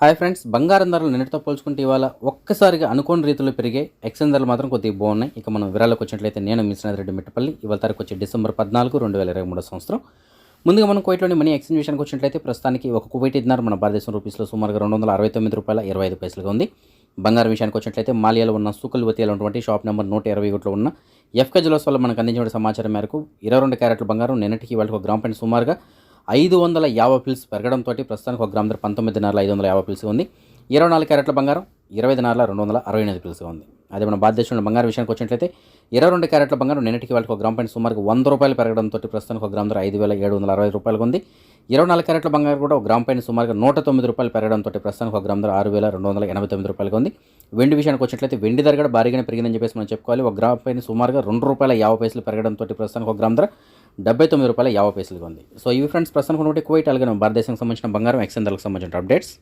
Hi friends బంగారం ధరలు నిన్నటితో పోల్చుకుంటే ఇవాళ ఒక్కసారిగా అనుకోని రీతిలో పెరిగే ఎక్స్చేంజ్ ధరలు మాత్రం కొద్దిగా బాగున్నాయి. ఇక మనం వివరాలకు వచ్చినట్లయితే నేను మిశ్రనాథ్ రెడ్డి మిట్టపల్లి. ఇవాళ తారీఖు వచ్చి డిసెంబర్ పద్నాలుగు రెండు వేల ఇరవై మూడో సంవత్సరం. ముందుగా మనం కువైట్లోని మనీ ఎక్స్చేంజ్ విషయానికి వచ్చినట్లయితే ప్రస్తుతానికి ఒక కువైట్ ఇద్దరు మన భారతదేశం రూపీస్లో సుమారుగా రెండు వందల అరవై తొమ్మిది రూపాయల ఇరవై ఐదు పైసలుగా ఉంది. బంగారం విషయానికి వచ్చినట్లయితే మాలియాలో ఉన్న సుకల్వతిలో ఉన్నటువంటి షాప్ నెంబర్ నూట ఇరవై ఒకటిలో ఉన్న ఎఫ్కే జ్యువెలర్స్ వల్ల మనకు అందించిన సమాచారం మేరకు ఇరవై రెండు క్యారెట్ల బంగారం నిన్నటికి వాళ్ళకి ఒక గ్రామ్ పాయింట్ సుమారుగా ఐదు వందల యాభై పిల్స్ పెరగడంతో ప్రస్తుతానికి ఒక గ్రామ ధర పంతొమ్మిది నెలల ఐదు వందల యాభై పిల్స్ ఉంది. ఇరవై నాలుగు క్యారెట్ల బంగారం ఇరవై ఐదు నెలల రెండు వందల అరవై ఎనిమిది పిల్స్ ఉంది. అదే మన భారతదేశంలో బంగారం విషయానికి వచ్చినట్లయితే ఇరవై రెండు క్యారెట్ల బంగారం నిన్నటికి వాళ్ళకి ఒక గ్రామ్ పైన సుమారుగా వంద రూపాయలు పెరగడంతో ప్రస్తుతానికి ఒక గ్రామ ధర ఐదు వేల ఏడు వందల అరవై రూపాయలు ఉంది. ఇరవై నాలుగు క్యారెట్ల బంగారం కూడా ఒక గ్రామ పైన సుమారుగా నూట తొమ్మిది రూపాయలు పెరగడంతో ప్రస్తుతానికి ఒక గ్రామ ధర ఆరు వేల రెండు వందల ఎనభై తొమ్మిది రూపాయలు ఉంది. వెండి విషయానికి వచ్చినట్లయితే వెండి ధర కూడా భారీగానే పెరిగిందని చెప్పేసి మనం చెప్పుకోవాలి. ఒక గ్రామ్ పైన సుమారుగా రెండు రూపాయల యాభై పైసలు పెరగడంతో ప్రస్తుతానికి ఒక గ్రామ ధర డెబ్బై తొమ్మిది రూపాయల యాభై పైసలుగా ఉంది. సో ఇవి ఫ్రెండ్స్ ప్రస్తుతానికి ఉన్నటువంటి కువైట్ అలాగే భారతదేశానికి సంబంధించిన బంగారం ఎక్సెందర్లకు సంబంధించిన అప్డేట్స్